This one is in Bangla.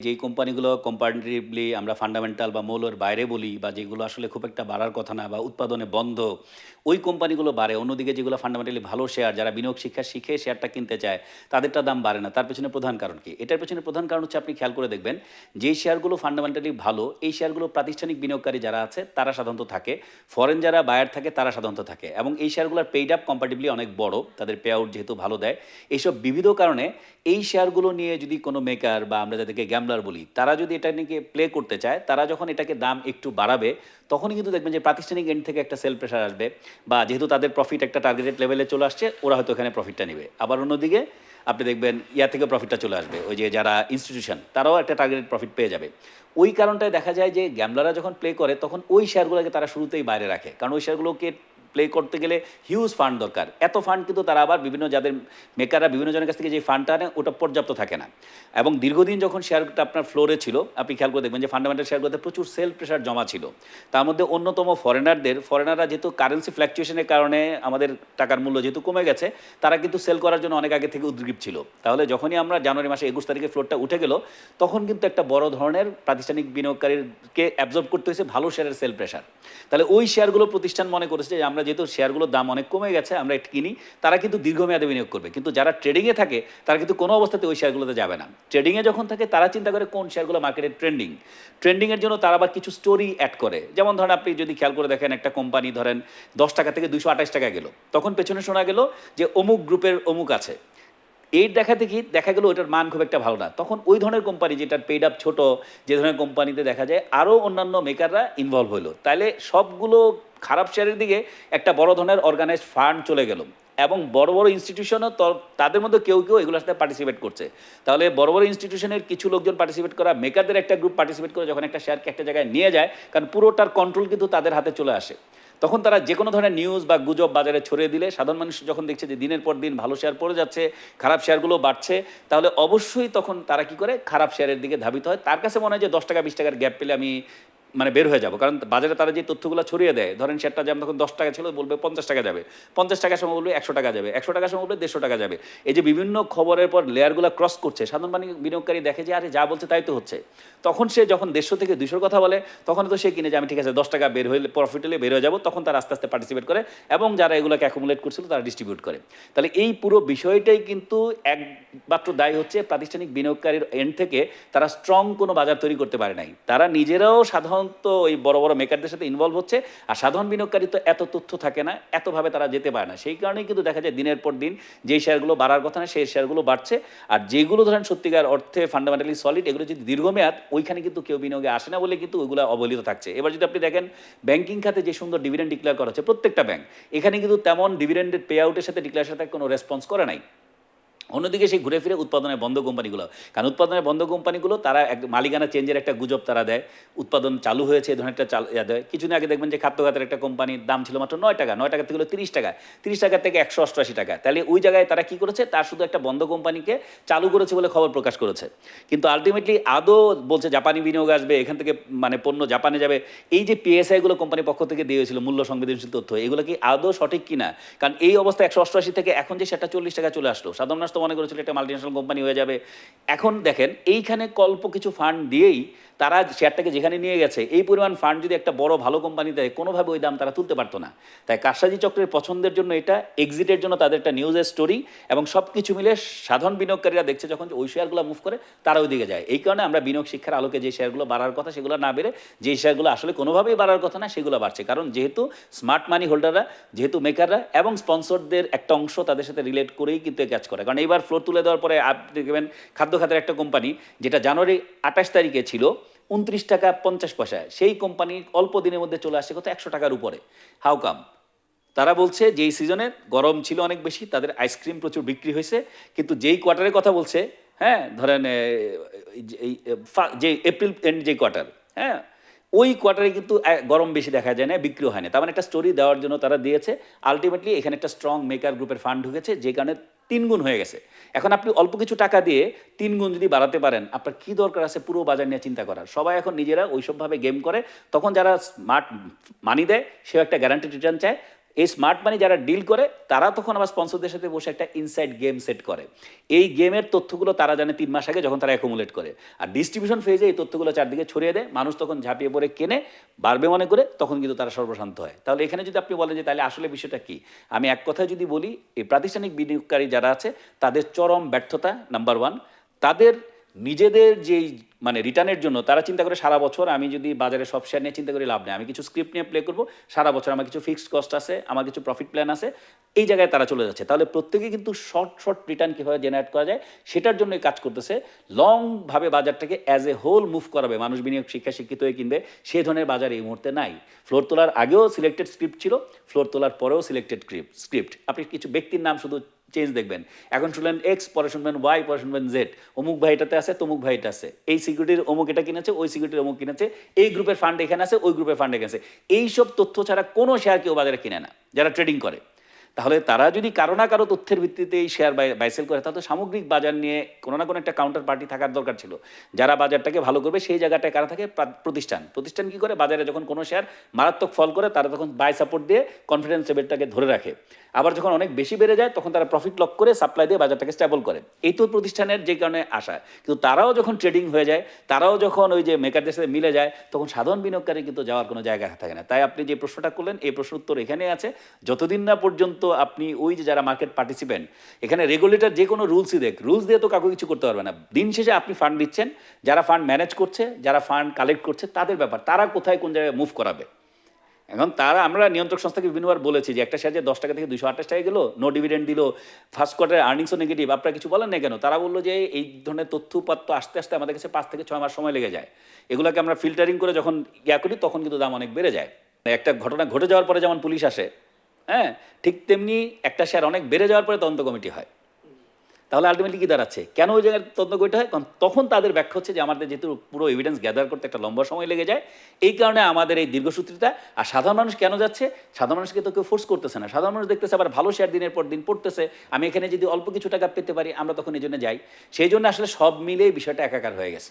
যেই কোম্পানিগুলো কম্পারেটিভলি আমরা ফান্ডামেন্টাল বা মৌলের বাইরে বলি বা যেগুলো আসলে খুব একটা বাড়ার কথা না বা উৎপাদনে বন্ধ, ওই কোম্পানিগুলো বাড়ে। অন্যদিকে যেগুলো ফান্ডামেন্টালি ভালো শেয়ার যারা বিনিয়োগ শিক্ষা শিখে শেয়ারটা কিনতে চায়, তাদেরটা দাম বাড়ে না। তার পেছনে প্রধান কারণ কি? এটার পেছনে প্রধান কারণ হচ্ছে আপনি খেয়াল করে দেখবেন, যেই শেয়ারগুলো ফান্ডামেন্টালি ভালো, এই শেয়ারগুলো প্রাতিষ্ঠানিক বিনিয়োগকারী যারা আছে, তারা সাধারণত থাকে। ফরেন যারা বায়ার থাকে, তারা সাধারণত থাকে। এবং এই শেয়ারগুলোর পেইড আপ কম্পারেটিভলি অনেক বড়, তাদের পে আউট যেহেতু ভালো দেয়। এইসব বিবিধ কারণে এই শেয়ারগুলো নিয়ে যদি কোনো মেকার বা আমরা যাদেরকে গ্যামলার বলি, তারা যদি এটা নিয়ে প্লে করতে চায়, তারা যখন এটাকে দাম একটু বাড়াবে, তখনই কিন্তু দেখবেন যে প্রাতিষ্ঠানিক এন্ড থেকে একটা সেল প্রেশার আসবে বা যেহেতু তাদের প্রফিট একটা টার্গেটেড লেভেলে চলে আসছে, ওরা হয়তো এখানে প্রফিটটা নেবে। আবার অন্যদিকে আপনি দেখবেন, ইয়া থেকে প্রফিটটা চলে আসবে। ওই যে যারা ইনস্টিটিউশন তারাও একটা টার্গেটেড প্রফিট পেয়ে যাবে। ওই কারণটায় দেখা যায় যে গ্যামলাররা যখন প্লে করে, তখন ওই শেয়ারগুলোকে তারা শুরুতেই বাইরে রাখে। কারণ ওই শেয়ারগুলোকে প্লে করতে গেলে হিউজ ফান্ড দরকার। এত ফান্ড কিন্তু তারা আবার বিভিন্ন যাদের মেকাররা বিভিন্ন জনের কাছ থেকে যে ফান্ডটা আনে, ওটা পর্যাপ্ত থাকে না। এবং দীর্ঘদিন যখন শেয়ারটা আপনার ফ্লোরে ছিল, আপনি খেয়াল করে দেখবেন যে ফান্ডামেন্টাল শেয়ারগুলোতে প্রচুর সেল প্রেশার জমা ছিল। তার মধ্যে অন্যতম ফরেনারদের ফরেনাররা যেহেতু কারেন্সি ফ্ল্যাকচুয়েশনের কারণে আমাদের টাকার মূল্য যেহেতু কমে গেছে, তারা কিন্তু সেল করার জন্য অনেক আগে থেকে উদ্গ্রীব ছিল। তাহলে যখনই আমরা জানুয়ারি মাসে একুশ তারিখে ফ্লোরটা উঠে গেল, তখন কিন্তু একটা বড় ধরনের প্রাতিষ্ঠানিক বিনিয়োগকারীকে অ্যাবজর্ব করতে হয়েছে ভালো শেয়ারের সেল প্রেশার তাহলে ওই শেয়ারগুলো প্রতিষ্ঠান মনে করেছে যে আমরা যেহেতু শেয়ারগুলোর দাম অনেক কমে গেছে, আমরা একটু কিনি, তারা কিন্তু দীর্ঘমেয়াদে বিনিয়োগ করবে। কিন্তু যারা ট্রেডিংয়ে থাকে, তারা কিন্তু কোনো অবস্থাতে ওই শেয়ারগুলোতে যাবে না। ট্রেডিংয়ে যখন থাকে, তারা চিন্তা করে কোন শেয়ারগুলো মার্কেটে ট্রেন্ডিং ট্রেন্ডিংয়ের জন্য তারা আবার কিছু স্টোরি অ্যাড করে। যেমন ধরেন আপনি যদি খেয়াল করে দেখেন, একটা কোম্পানি ধরেন দশ টাকা থেকে দুশো আঠাশ টাকা গেল। তখন পেছনে শোনা গেল যে অমুক গ্রুপের অমুক আছে। এর দেখা দেখি, দেখা গেল ওটার মান খুব একটা ভালো না। তখন ওই ধরনের কোম্পানি যেটার পেড আপ ছোটো, যে ধরনের কোম্পানিতে দেখা যায় আরও অন্যান্য মেকাররা ইনভলভ হলো তাহলে সবগুলো খারাপ শেয়ারের দিকে একটা বড় ধরনের অর্গানাইজড ফান্ড চলে গেল। এবং বড় বড় ইনস্টিটিউশনও তাদের মধ্যে কেউ কেউ এগুলোর সাথে পার্টিসিপেট করছে। তাহলে বড় বড় ইনস্টিটিউশনের কিছু লোকজন পার্টিসিপেট করা মেকারদের একটা গ্রুপ পার্টিসিপেট করে যখন একটা শেয়ারকে একটা জায়গায় নিয়ে যায়, কারণ পুরোটার কন্ট্রোল কিন্তু তাদের হাতে চলে আসে। তখন তারা যে কোনো ধরনের নিউজ বা গুজব বাজারে ছড়িয়ে দিলে, সাধারণ মানুষ যখন দেখছে যে দিনের পর দিন ভালো শেয়ার পড়ে যাচ্ছে, খারাপ শেয়ারগুলো বাড়ছে, তাহলে অবশ্যই তখন তারা কি করে? খারাপ শেয়ারের দিকে ধাবিত হয়। তার কাছে মনে হয় যে দশ টাকা, বিশ টাকার গ্যাপ পেলে আমি মানে বের হয়ে যাব। কারণ বাজারে তারা যে তথ্যগুলো ছড়িয়ে দেয়, ধরেন শেয়ারটা যেমন তখন দশ টাকা ছিল, বলবে পঞ্চাশ টাকা যাবে। পঞ্চাশ টাকার সময় বলবে একশো টাকা যাবে, একশো টাকার সময় বলবে দেড়শো টাকা যাবে। এই যে বিভিন্ন খবরের পর লেয়ারগুলো ক্রস করছে, সাধারণ মানুষ বিনিয়োগকারী দেখে যে, আরে যা বলছে তাই তো হচ্ছে। তখন সে যখন দেড়শো থেকে দুশোর কথা বলে, তখন তো সে কিনে যে, আমি ঠিক আছে, দশ টাকা বের হলে প্রফিট হলে বের হয়ে যাব। তখন তারা আস্তে আস্তে পার্টিসিপেট করে এবং যারা এগুলোকে অ্যাকুমুলেট করছিল, তারা ডিস্ট্রিবিউট করে। তাহলে এই পুরো বিষয়টাই কিন্তু একমাত্র দায় হচ্ছে প্রাতিষ্ঠানিক বিনিয়োগকারীর এন্ড থেকে তারা স্ট্রং কোনো বাজার তৈরি করতে পারে নাই। তারা নিজেরাও সাধারণত ওই বড় বড় মেকারদের সাথে ইনভলভ হচ্ছে। আর সাধারণ বিনিয়োগকারী তো এত তথ্য থাকে না, এতভাবে তারা যেতে পারে না। সেই কারণেই কিন্তু দেখা যায় দিনের পর দিন যেই শেয়ারগুলো বাড়ার কথা না সেই শেয়ারগুলো বাড়ছে। আর যেগুলো ধরেন সত্যিকার অর্থে ফান্ডামেন্টালি সলিড এগুলো যদি দীর্ঘমেয়াদ, ওইখানে কিন্তু কেউ বিনিয়োগে আসে না বলে কিন্তু ওইগুলো অবহেলিত থাকছে। এবার যদি আপনি দেখেন ব্যাংকিং খাতে যে সুন্দর ডিভিডেন্ড ডিক্লেয়ার করা হচ্ছে, প্রত্যেকটা ব্যাংক এখানে কিন্তু তেমন ডিভিডেন্ডের পে আউটের সাথে ডিক্লেয়ার সাথে কোনো রেসপন্স করে নাই। অন্যদিকে সেই ঘুরে ফিরে উৎপাদনের বন্ধ কোম্পানিগুলো। কারণ উৎপাদনের বন্ধ কোম্পানিগুলো, তারা এক মালিকানা চেঞ্জের একটা গুজব তারা দেয়। উৎপাদন চালু হয়েছে এই ধরনের একটা চাল দেয়। কিছুদিন আগে দেখবেন যে খাদ্যখাতের একটা কোম্পানির দাম ছিল মাত্র নয় টাকা নয় টাকা থেকে তিরিশ টাকা। তিরিশ টাকা থেকে একশো অষ্টআশি টাকা। তাহলে ওই জায়গায় তারা কি করেছে? তার শুধু একটা বন্ধ কোম্পানিকে চালু করেছে বলে খবর প্রকাশ করেছে। কিন্তু আলটিমেটলি আদৌ বলছে জাপানি বিনিয়োগ আসবে, এখান থেকে মানে পণ্য জাপানে যাবে। এই যে পিএসআইগুলো কোম্পানির পক্ষ থেকে দিয়ে হয়েছিল, মূল্য সংবেদনশীল তথ্য, এগুলো কি আদৌ সঠিক কিনা? কারণ এই অবস্থা একশো অষ্টআশি থেকে এখন যে সেটা চল্লিশ টাকা চলে আসলো। সাধারণ মনে করেছিল একটা মাল্টিন্যাশনাল কোম্পানি হয়ে যাবে। এখন দেখেন এইখানে কল্প কিছু ফান্ড দিয়েই তারা শেয়ারটাকে যেখানে নিয়ে গেছে, এই পরিমাণ ফান্ড যদি একটা বড় ভালো কোম্পানি দেয়, কোনোভাবে ওই দাম তারা তুলতে পারতো না। তাই কারসাজি চক্রের পছন্দের জন্য এটা এক্সিটের জন্য তাদের একটা নিউজের স্টোরি এবং সব কিছু মিলে সাধারণ বিনিয়োগকারীরা দেখছে যখন ওই শেয়ারগুলো মুভ করে, তারা ওই দিকে যায়। এই কারণে আমরা বিনিয়োগ শিক্ষার আলোকে যে শেয়ারগুলো বাড়ার কথা সেগুলো না বেড়ে, যে শেয়ারগুলো আসলে কোনোভাবেই বাড়ার কথা না, সেগুলো বাড়ছে। কারণ যেহেতু স্মার্ট মানি হোল্ডাররা যেহেতু মেকাররা এবং স্পন্সরদের একটা অংশ তাদের সাথে রিলেট করেই কিন্তু কাজ করে। কারণ এইবার ফ্লোর তুলে দেওয়ার পরে, আপনি দেখবেন খাদ্য খাতের একটা কোম্পানি যেটা জানুয়ারি আঠাশ তারিখে ছিল উনত্রিশ টাকা পঞ্চাশ পয়সা। সেই কোম্পানি অল্প দিনের মধ্যে চলে আসে কত? একশো টাকার উপরে। হাউ কাম তারা বলছে যেই সিজনে গরম ছিল অনেক বেশি, তাদের আইসক্রিম প্রচুর বিক্রি হয়েছে, কিন্তু যেই কোয়ার্টারের কথা বলছে হ্যাঁ ধরেন যে এপ্রিল এন্ড যে কোয়ার্টার হ্যাঁ ওই কোয়ার্টারে কিন্তু গরম বেশি দেখা যায় না, বিক্রি হয় না। তার মানে একটা স্টোরি দেওয়ার জন্য তারা দিয়েছে। আলটিমেটলি এখানে একটা স্ট্রং মেকার গ্রুপের ফান্ড ঢুকেছে, যে কারণে তিন গুণ হয়ে গেছে। এখন আপনি অল্প কিছু টাকা দিয়ে তিন গুণ যদি বাড়াতে পারেন, আপনার কি দরকার আছে পুরো বাজার নিয়ে চিন্তা করার? সবাই এখন নিজেরা ওইসবভাবে গেম করে, তখন যারা স্মার্ট মানি দেয়, সেও একটা গ্যারান্টি রিটার্ন চায়। এই স্মার্ট মানি যারা ডিল করে, তারা তখন আবার স্পন্সরদের সাথে বসে একটা ইনসাইড গেম সেট করে। এই গেমের তথ্যগুলো তারা জানে তিন মাস আগে যখন তারা অ্যাকুমুলেট করে। আর ডিস্ট্রিবিউশন ফেজে এই তথ্যগুলো চারদিকে ছড়িয়ে দেয়, মানুষ তখন ঝাঁপিয়ে পড়ে, কেনে, বাড়বে মনে করে, তখন কিন্তু তারা সর্বশান্ত হয়। তাহলে এখানে যদি আপনি বলেন যে, তাহলে আসলে বিষয়টা কি? আমি এক কথায় যদি বলি, এই প্রাতিষ্ঠানিক বিনিয়োগকারী যারা আছে, তাদের চরম ব্যর্থতা নাম্বার ওয়ান তাদের নিজেদের যেই মানে রিটার্নের জন্য তারা চিন্তা করে সারা বছর আমি যদি বাজারে সব শেয়ার নিয়ে চিন্তা করি লাভ নেই। আমি কিছু স্ক্রিপ্ট নিয়ে প্লে করব, সারা বছর আমার কিছু ফিক্সড কস্ট আছে, আমার কিছু প্রফিট প্ল্যান আছে, এই জায়গায় তারা চলে যাচ্ছে। তাহলে প্রত্যেকে কিন্তু শর্ট শর্ট রিটার্ন কীভাবে জেনারেট করা যায়, সেটার জন্যই কাজ করতেছে। লংভাবে বাজারটাকে অ্যাজ এ হোল মুভ করাবে, মানুষ বিনিয়োগ শিক্ষা শিক্ষিত হয়ে কিনবে সেই ধরনের বাজার এই মুহূর্তে নাই। ফ্লোর তোলার আগেও সিলেক্টেড স্ক্রিপ্ট ছিল ফ্লোর তোলার পরেও সিলেক্টেড স্ক্রিপ্ট আপনি কিছু ব্যক্তির নাম শুধু চেঞ্জ দেখবেন। এখন শুনলেন এক্স পরে শুনবেন ওয়াই পরে শুনবেন জেড অমুক ভাইটাতে আছে, তমুক ভাইটা আছে। এই সিকিউরিটির অমুক এটা কিনেছে, ওই সিকিউরিটির অমুক কিনেছে। এই গ্রুপের ফান্ড এখানে আছে, ওই গ্রুপের ফান্ড এখানে আছে। এইসব তথ্য ছাড়া কোনো শেয়ার কেউ বাজারে কিনে না, যারা ট্রেডিং করে। তাহলে তারা যদি কারও না কারও তথ্যের ভিত্তিতে এই শেয়ার বাইসেল করে, তাহলে সামগ্রিক বাজার নিয়ে কোনো না কোনো একটা কাউন্টার পার্টি থাকার দরকার ছিল। যারা বাজারটাকে ভালো করবে, সেই জায়গাটায় কারা থাকে? প্রতিষ্ঠান। প্রতিষ্ঠান কি করে? বাজারে যখন কোনো শেয়ার মারাত্মক ফল করে, তারা তখন বাই সাপোর্ট দিয়ে কনফিডেন্স লেভেলটাকে ধরে রাখে। আবার যখন অনেক বেশি বেড়ে যায়, তখন তারা প্রফিট লক করে সাপ্লাই দিয়ে বাজারটাকে স্টেবল করে। এই তো প্রতিষ্ঠানের যে কারণে আশা। কিন্তু তারাও যখন ট্রেডিং হয়ে যায়, তারাও যখন ওই যে মেকারদের সাথে মিলে যায়, তখন সাধারণ বিনিয়োগকারী কিন্তু যাওয়ার কোনো জায়গা থাকে না। তাই আপনি যে প্রশ্নটা করলেন, এই প্রশ্ন উত্তর এখানে আছে। যতদিন না পর্যন্ত আপনি ওই যে যারা মার্কেট পার্টিসিপেন্ট এখানে রেগুলেটর যে কোনো রুলসই দেখ। রুলস দিয়ে তো কাউকে কিছু করতে পারবে না। দিন শেষে আপনি ফান্ড দিচ্ছেন, যারা ফান্ড ম্যানেজ করছে, যারা ফান্ড কালেক্ট করছে, তাদের ব্যাপার। তারা কোথায় কোন জায়গায় মুভ করাবে? এখন তারা, আমরা নিয়ন্ত্রক সংস্থাকে বিভিন্নবার বলেছি যে, একটা শেয়ার দশ টাকা থেকে দুশো আঠাশ টাকা গেলো নো ডিভিডেন্ড দিল ফার্স্ট কোয়ার্টার আর্নিংসও নেগেটিভ আপনারা কিছু বলেন না কেন? তারা বলল যে, এই ধরনের তথ্য উপাত্ত আস্তে আস্তে আমাদের কাছে পাঁচ থেকে ছয় মাস সময় লেগে যায়। এগুলোকে আমরা ফিল্টারিং করে যখন ইয়া করি, তখন কিন্তু দাম অনেক বেড়ে যায়। একটা ঘটনা ঘটে যাওয়ার পরে যেমন পুলিশ আসে হ্যাঁ ঠিক তেমনি একটা শেয়ার অনেক বেড়ে যাওয়ার পরে তদন্ত কমিটি হয়। তাহলে আলটিমেটলি কি দাঁড়াচ্ছে? কেন ওই জায়গায় তদন্ত করতে হয়? কারণ তখন তাদের ব্যাখ্যা হচ্ছে যে আমাদের যেহেতু পুরো এভিডেন্স গ্যাদার করতে একটা লম্বা সময় লেগে যায়, এই কারণে আমাদের এই দীর্ঘসূত্রিতা আর সাধারণ মানুষ কেন যাচ্ছে? সাধারণ মানুষকে তো কেউ ফোর্স করতেছে না। সাধারণ মানুষ দেখতেছে আবার ভালো শেয়ার দিনের পর দিন পড়তেছে। আমি এখানে যদি অল্প কিছু টাকা পেতে পারি, আমরা তখন এই জন্য যাই। সেই জন্য আসলে সব মিলেই বিষয়টা একাকার হয়ে গেছে।